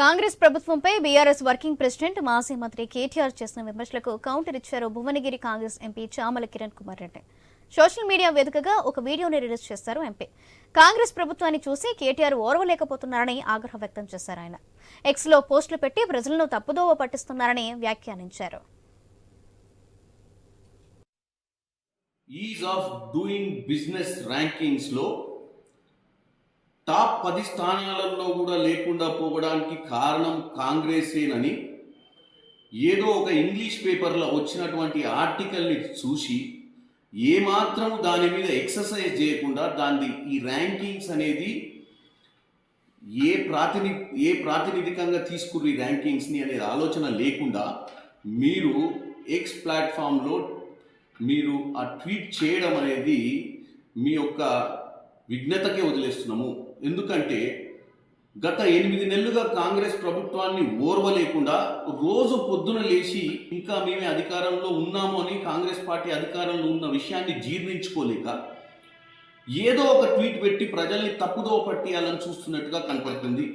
కాంగ్రెస్ ప్రభుత్వంపై BRS working president మాజీ మంత్రి కేటీఆర్ చేసిన విమర్శలకు కౌంటర్ ఇచ్చారు Bhuvanagiri Congress MP Chamala Kiran Kumar Reddy. Social media వేదికగా ఒక వీడియోని రిలీజ్ చేశారు ఎంపీ. కాంగ్రెస్ ప్రభుత్వాన్ని చూసి కేటీఆర్ ఓర్వలేకపోతున్నారని ఆగ్రహం వ్యక్తం చేశారు ఆయన. ఎక్స్లో పోస్టులు పెట్టి ప్రజలను తప్పుదోవ పట్టిస్తున్నారని వ్యాఖ్యానించారు. ఈజ్ ఆఫ్ డూయింగ్ బిజినెస్ ర్యాంకింగ్స్లో పది స్థానాలలో కూడా లేకుండా పోవడానికి కారణం కాంగ్రెసేనని ఏదో ఒక ఇంగ్లీష్ పేపర్లో వచ్చినటువంటి ఆర్టికల్ని చూసి ఏమాత్రం దాని మీద ఎక్సర్సైజ్ చేయకుండా దాన్ని ఈ ర్యాంకింగ్స్ అనేది ఏ ప్రాతిని ఏ ప్రాతినిధికంగా తీసుకున్న ఈ ర్యాంకింగ్స్ని అనే ఆలోచన లేకుండా మీరు ఎక్స్ ప్లాట్ఫామ్లో మీరు ఆ ట్వీట్ చేయడం అనేది మీ యొక్క విఘ్నతకే వదిలేస్తున్నాము. ఎందుకంటే గత ఎనిమిది నెలలుగా కాంగ్రెస్ ప్రభుత్వాన్ని ఓర్వలేకుండా రోజు పొద్దున లేచి ఇంకా మేమే అధికారంలో ఉన్నాము అని కాంగ్రెస్ పార్టీ అధికారంలో ఉన్న విషయాన్ని జీర్ణించుకోలేక ఏదో ఒక ట్వీట్ పెట్టి ప్రజల్ని తప్పుదోవ పట్టియాలని చూస్తున్నట్టుగా కనపడుతుంది.